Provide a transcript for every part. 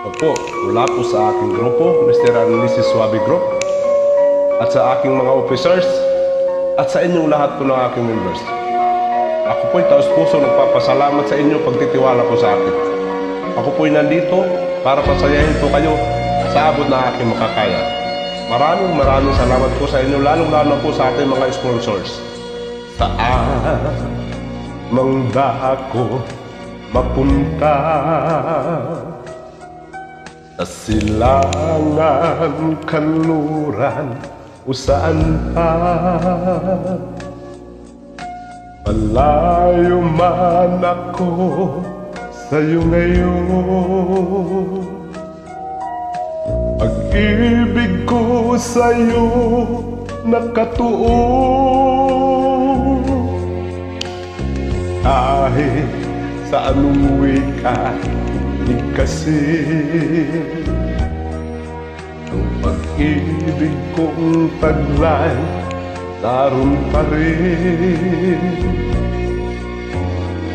Opo, mula po sa aking grupo, Mr. and Mrs. Suabe Group, at sa aking mga officers, at sa inyong lahat po ng aking members. Ako po'y taos puso nagpapasalamat sa inyo pagtitiwala po sa akin. Ako po'y nandito para pasayahin po kayo sa abot na aking makakaya. Maraming maraming salamat po sa inyo, lalong-lalo po sa ating mga sponsors. Saan mang ako mapunta sa silangan kanluran o pa? Malayo man ako sa'yo ngayon. Pag-ibig ko sa'yo nakatuon. Kahit sa anong wika di kasi Ang pag-ibig kong taglay Naroon pa rin.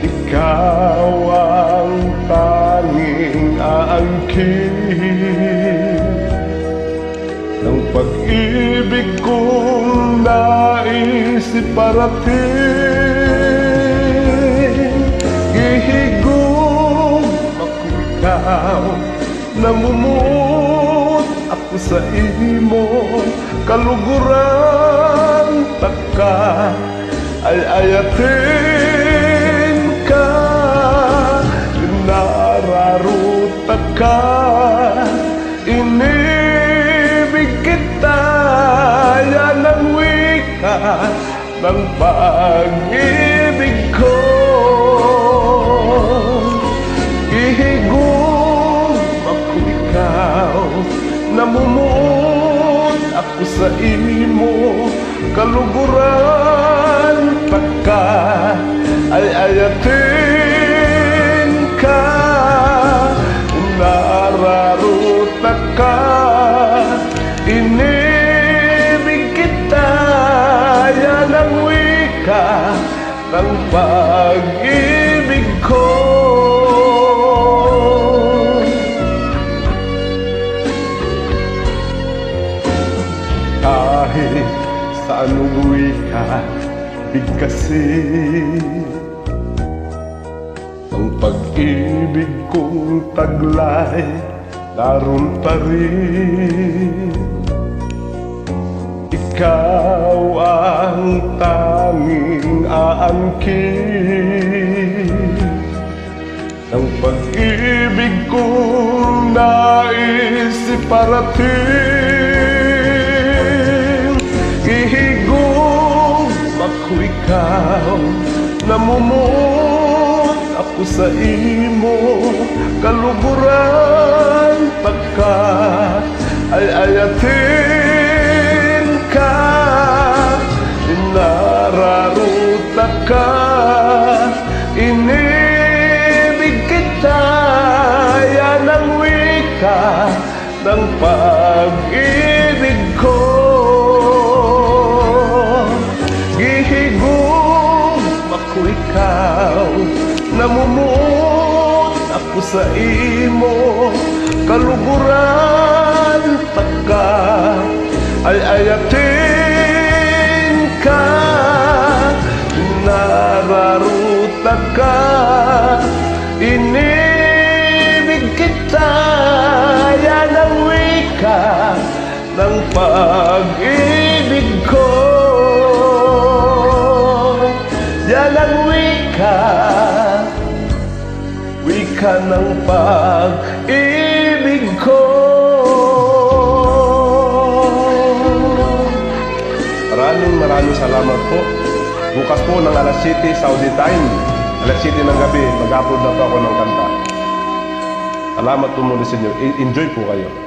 Ikaw ang tanging aangkin. Ng pag-ibig kong nais Namumut ako sa imo Kaluguran taka ay ayatin ka. Nararuta ka Inibig kita Yan ang wika ng pag-ibig ko imo Kaluguran pagka ay ayatin ka. Nararuta ka Inibig kita Yan ang wika ng pag-ibig ko Kahit sa anong wika bigkasin Ang pag-ibig kong taglay Naroon pa rin. Ikaw ang tanging aangkin. Ng pag-ibig kong nais ikaw. Namumut ako sa imo Kaluguran pagka ay ayatin ka. Nararuta ka Inibig kita Yan ang wika ng pag-ibig Namumut ako sa imo Kaluguran pagka ay ayatin ka Nararuta ka. Inibig kita Yan ang wika ng pag-ibig ko. Yan ang wika Wika ng pag-ibig ko Maraming maraming salamat po. Bukas po ng alas 7 Saudi time, alas 7 ng gabi, mag-upload na po ako ng kanta. Salamat po muli sa inyo. E- Enjoy po kayo.